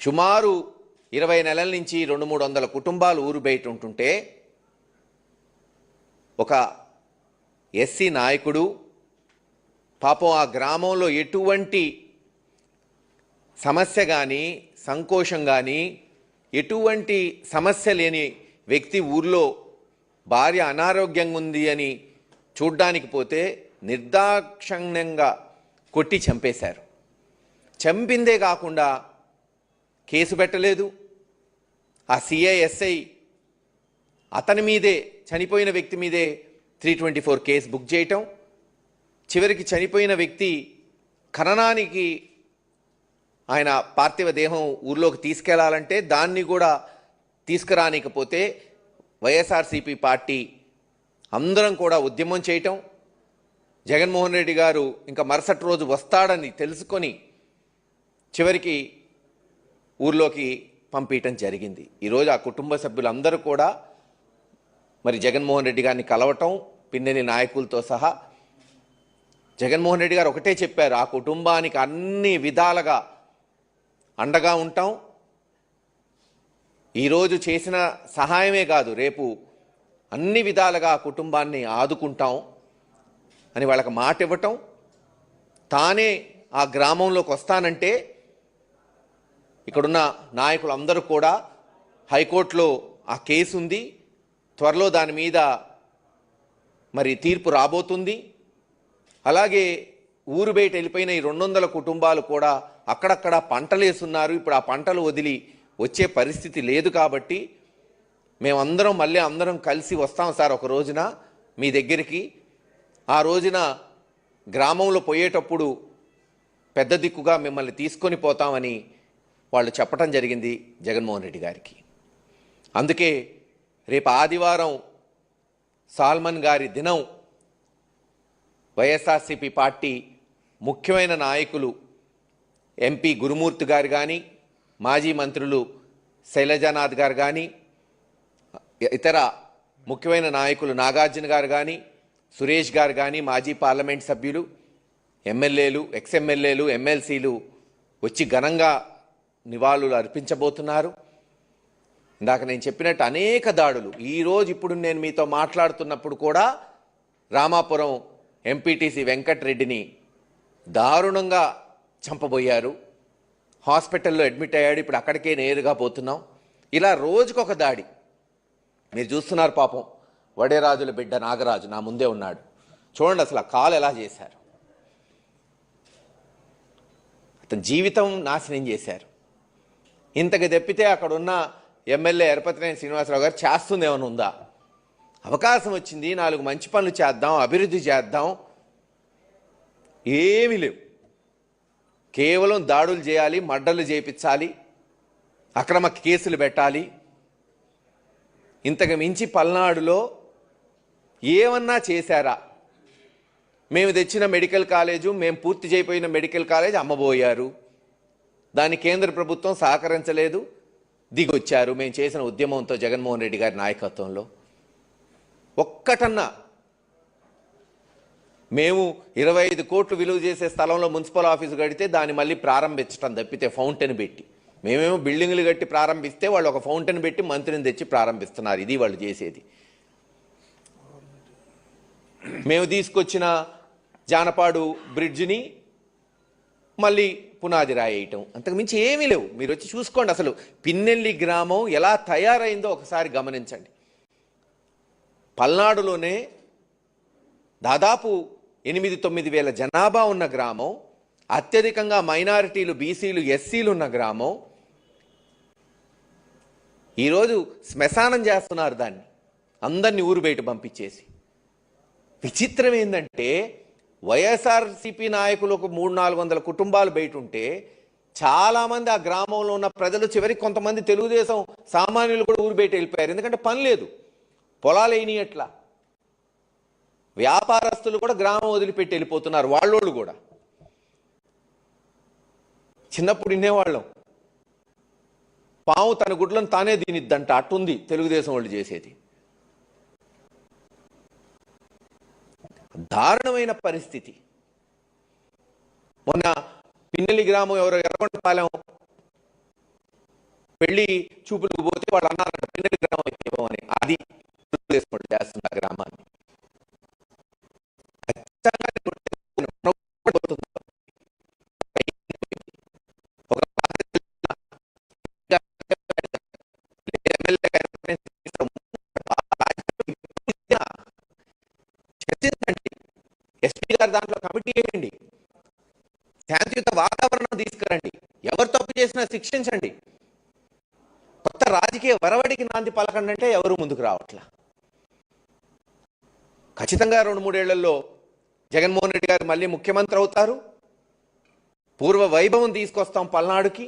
సుమారు ఇరవై నెలల నుంచి రెండు మూడు వందల కుటుంబాలు ఊరు బయట ఉంటుంటే ఒక ఎస్సీ నాయకుడు పాపం ఆ గ్రామంలో ఎటువంటి సమస్య కానీ సంకోచం కానీ ఎటువంటి సమస్య లేని వ్యక్తి ఊర్లో భార్య అనారోగ్యంగా ఉంది అని చూడ్డానికి పోతే నిర్దాక్షిణ్యంగా కొట్టి చంపేశారు. చంపిందే కాకుండా కేసు పెట్టలేదు. ఆ సిఐఎస్ఐ అతని మీదే చనిపోయిన వ్యక్తి మీదే three twenty four case book చేయటం. చివరికి చనిపోయిన వ్యక్తి ఖననానికి ఆయన పార్థివ దేహం ఊర్లోకి తీసుకెళ్ళాలంటే దాన్ని కూడా తీసుకురానికపోతే వైఎస్ఆర్సీపీ పార్టీ అందరం కూడా ఉద్యమం చేయటం. జగన్మోహన్ రెడ్డి గారు ఇంకా మరుసటి రోజు వస్తాడని తెలుసుకొని చివరికి ఊర్లోకి పంపించటం జరిగింది. ఈరోజు ఆ కుటుంబ సభ్యులందరూ కూడా మరి జగన్మోహన్ రెడ్డి గారిని కలవటం పిన్నెని నాయకులతో సహా జగన్మోహన్ రెడ్డి గారు ఒకటే చెప్పారు ఆ కుటుంబానికి అన్ని విధాలుగా అండగా ఉంటాం. ఈరోజు చేసిన సహాయమే కాదు రేపు అన్ని విధాలుగా ఆ కుటుంబాన్ని ఆదుకుంటాం అని వాళ్ళకి మాట ఇవ్వటం తానే ఆ గ్రామంలోకి వస్తానంటే ఇక్కడున్న నాయకులు అందరూ కూడా హైకోర్టులో ఆ కేసు ఉంది. త్వరలో దాని మీద మరి తీర్పు రాబోతుంది. అలాగే ఊరు బయట వెళ్ళిపోయిన ఈ రెండు వందల కుటుంబాలు కూడా అక్కడక్కడ పంటలు వేస్తున్నారు. ఇప్పుడు ఆ పంటలు వదిలి వచ్చే పరిస్థితి లేదు కాబట్టి మేమందరం మళ్ళీ అందరం కలిసి వస్తాం సార్ ఒక రోజున మీ దగ్గరికి. ఆ రోజున గ్రామంలో పోయేటప్పుడు పెద్ద దిక్కుగా మిమ్మల్ని తీసుకొని పోతామని వాళ్ళు చెప్పడం జరిగింది జగన్మోహన్ రెడ్డి గారికి. అందుకే రేపు ఆదివారం సాల్మన్ గారి దినం వైఎస్ఆర్సీపీ పార్టీ ముఖ్యమైన నాయకులు ఎంపీ గురుమూర్తి గారు కానీ మాజీ మంత్రులు శైలజానాథ్ గారు కానీ ఇతర ముఖ్యమైన నాయకులు నాగార్జున గారు కానీ సురేష్ గారు కానీ మాజీ పార్లమెంట్ సభ్యులు ఎమ్మెల్యేలు ఎక్స్ఎమ్మెల్యేలు ఎమ్మెల్సీలు వచ్చి ఘనంగా నివాళులు అర్పించబోతున్నారు. ఇందాక నేను చెప్పినట్టు అనేక దాడులు. ఈరోజు ఇప్పుడు నేను మీతో మాట్లాడుతున్నప్పుడు కూడా రామాపురం ఎంపీటీసీ వెంకట్రెడ్డిని దారుణంగా చంపబోయారు. హాస్పిటల్లో అడ్మిట్ అయ్యాడు. ఇప్పుడు అక్కడికే నేరుగా పోతున్నాం. ఇలా రోజుకొక దాడి. మీరు చూస్తున్నారు పాపం. వడేరాజుల బిడ్డ నాగరాజు నా ముందే ఉన్నాడు. చూడండి అసలు ఆ కాలు ఎలా చేశారు. అతని జీవితం నాశనం చేశారు. ఇంతకు తెప్పితే అక్కడున్న ఎమ్మెల్యే ఎరపతినేని శ్రీనివాసరావు గారు చేస్తుంది ఉందా? అవకాశం వచ్చింది నాలుగు మంచి పనులు చేద్దాం అభివృద్ధి చేద్దాం. ఏమీ లేవు. కేవలం దాడులు చేయాలి మడ్డలు చేయించాలి అక్రమ కేసులు పెట్టాలి. ఇంతకు మించి పల్నాడులో ఏమన్నా చేశారా? మేము తెచ్చిన మెడికల్ కాలేజు మేము పూర్తి చేయపోయిన మెడికల్ కాలేజ్ అమ్మబోయారు. దాన్ని కేంద్ర ప్రభుత్వం సహకరించలేదు. దిగొచ్చారు. మేము చేసిన ఉద్యమంతో జగన్మోహన్ రెడ్డి గారి నాయకత్వంలో. ఒక్కటన్నా మేము ఇరవై ఐదు కోట్లు విలువ చేసే స్థలంలో మున్సిపల్ ఆఫీసు కడితే దాన్ని మళ్ళీ ప్రారంభించడం తప్పితే ఫౌంటైన్ పెట్టి. మేమేమో బిల్డింగ్లు కట్టి ప్రారంభిస్తే వాళ్ళు ఒక ఫౌంటైన్ పెట్టి మంత్రిని తెచ్చి ప్రారంభిస్తున్నారు. ఇది వాళ్ళు చేసేది. మేము తీసుకొచ్చిన జానపాడు బ్రిడ్జ్ని మళ్ళీ పునాది రాయేయటం. అంతకు మించి ఏమీ లేవు. మీరు వచ్చి చూసుకోండి అసలు పిన్నెల్లి గ్రామం ఎలా తయారైందో ఒకసారి గమనించండి. పల్నాడులోనే దాదాపు ఎనిమిది తొమ్మిది వేల జనాభా ఉన్న గ్రామం అత్యధికంగా మైనారిటీలు బీసీలు ఎస్సీలు ఉన్న గ్రామం. ఈరోజు శ్మశానం చేస్తున్నారు దాన్ని. అందరినీ ఊరు బయట పంపించేసి. విచిత్రం ఏంటంటే వైఎస్ఆర్సీపీ నాయకులు ఒక మూడు నాలుగు వందల కుటుంబాలు బయట ఉంటే చాలామంది ఆ గ్రామంలో ఉన్న ప్రజలు చివరికి కొంతమంది తెలుగుదేశం సామాన్యులు కూడా ఊరు బయట వెళ్ళిపోయారు. ఎందుకంటే పని లేదు. పొలాలు ఎట్లా వ్యాపారస్తులు కూడా గ్రామం వదిలిపెట్టి వెళ్ళిపోతున్నారు వాళ్ళోళ్ళు కూడా. చిన్నప్పుడు వినేవాళ్ళం. పాము తన గుడ్లను తానే దీనిద్దంట అట్టుంది తెలుగుదేశం వాళ్ళు చేసేది. దారుణమైన పరిస్థితి. మొన్న పిన్నెల్లి గ్రామం ఎవరో ఎర్రగొండపాలెం పెళ్ళి చూపులకు పోతే వాళ్ళు అన్నారు పిన్నెల్లి గ్రామం అయిపోయాం అని. అది తెలుగుదేశం చేస్తున్న ఆ గ్రామాన్ని. చేసినా శిక్షించండి. కొత్త రాజకీయ వరవడికి నాంది పలకండి అంటే ఎవరు ముందుకు రావట్లా? ఖచ్చితంగా రెండు మూడేళ్ళలో జగన్మోహన్ రెడ్డి గారు మళ్ళీ ముఖ్యమంత్రి అవుతారు. పూర్వ వైభవం తీసుకొస్తాం పల్నాడుకి.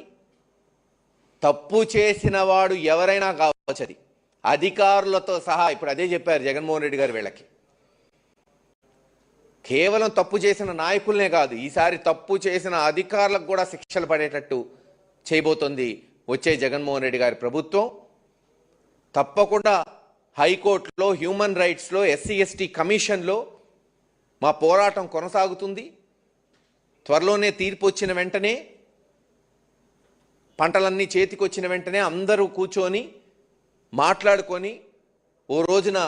తప్పు చేసిన వాడు ఎవరైనా కావచ్చు అది. అధికారులతో సహా ఇప్పుడు అదే చెప్పారు జగన్మోహన్ రెడ్డి గారు వీళ్ళకి. కేవలం తప్పు చేసిన నాయకులనే కాదు ఈసారి తప్పు చేసిన అధికారులకు కూడా శిక్షలు పడేటట్టు చేయబోతోంది వచ్చే జగన్మోహన్ రెడ్డి గారి ప్రభుత్వం. తప్పకుండా హైకోర్టులో హ్యూమన్ రైట్స్లో ఎస్సీ ఎస్టీ కమిషన్లో మా పోరాటం కొనసాగుతుంది. త్వరలోనే తీర్పు వచ్చిన వెంటనే పంటలన్నీ చేతికొచ్చిన వెంటనే అందరూ కూర్చొని మాట్లాడుకొని ఓ రోజున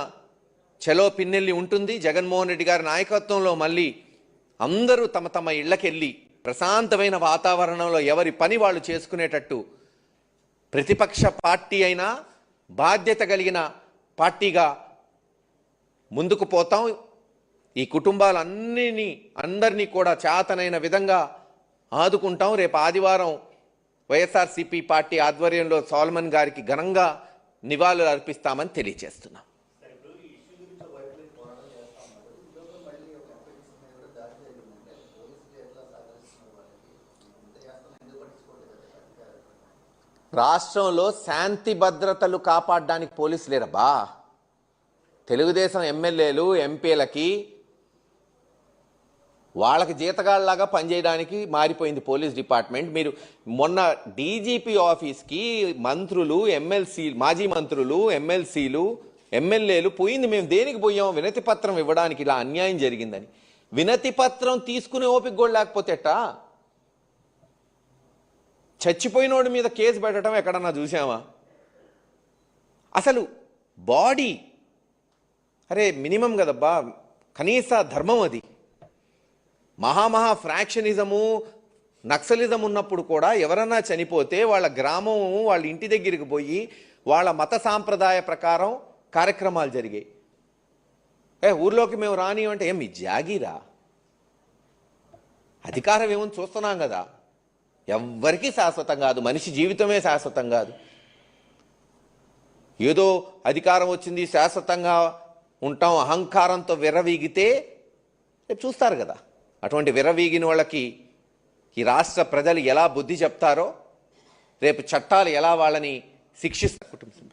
చెలో పిన్నెల్లి ఉంటుంది. జగన్మోహన్ రెడ్డి గారి నాయకత్వంలో మళ్ళీ అందరూ తమ తమ ఇళ్ళకెళ్ళి ప్రశాంతమైన వాతావరణంలో ఎవరి పని వాళ్ళు చేసుకునేటట్టు ప్రతిపక్ష పార్టీ అయినా బాధ్యత కలిగిన పార్టీగా ముందుకు పోతాం. ఈ కుటుంబాలన్నిని అందరినీ కూడా చేతనైన విధంగా ఆదుకుంటాం. రేపు ఆదివారం వైఎస్ఆర్సీపీ పార్టీ ఆధ్వర్యంలో సోల్మన్ గారికి ఘనంగా నివాళులు అర్పిస్తామని తెలియజేస్తున్నాం. రాష్ట్రంలో శాంతి భద్రతలు కాపాడడానికి పోలీసు లేరబ్బా. తెలుగుదేశం ఎమ్మెల్యేలు ఎంపీలకి వాళ్ళకి జీతగాళ్ళలాగా పనిచేయడానికి మారిపోయింది పోలీస్ డిపార్ట్మెంట్. మీరు మొన్న డీజీపీ ఆఫీస్కి మంత్రులు ఎమ్మెల్సీ మాజీ మంత్రులు ఎమ్మెల్సీలు ఎమ్మెల్యేలు పోయింది. మేము దేనికి పోయాం? వినతి పత్రం ఇవ్వడానికి ఇలా అన్యాయం జరిగిందని. వినతి పత్రం తీసుకునే ఓపిక కూడా లేకపోతే ఎట్టా చచ్చిపోయినోడి మీద కేసు పెట్టడం ఎక్కడన్నా చూసామా అసలు బాడీ అరే మినిమం కదబ్బా కనీస ధర్మం అది. మహామహా ఫ్రాక్షనిజము నక్సలిజం ఉన్నప్పుడు కూడా ఎవరన్నా చనిపోతే వాళ్ళ గ్రామం వాళ్ళ ఇంటి దగ్గరికి పోయి వాళ్ళ మత సాంప్రదాయ ప్రకారం కార్యక్రమాలు జరిగాయి. ఏ ఊర్లోకి మేము రాని అంటే ఏం జాగీరా? అధికారం ఏమని చూస్తున్నాం కదా. ఎవ్వరికీ శాశ్వతం కాదు. మనిషి జీవితమే శాశ్వతం కాదు. ఏదో అధికారం వచ్చింది శాశ్వతంగా ఉంటాం అహంకారంతో విర్రవీగితే రేపు చూస్తారు కదా. అటువంటి విర్రవీగిన వాళ్ళకి ఈ రాష్ట్ర ప్రజలు ఎలా బుద్ధి చెప్తారో రేపు చట్టాలు ఎలా వాళ్ళని శిక్షిస్తారు కుటుంబం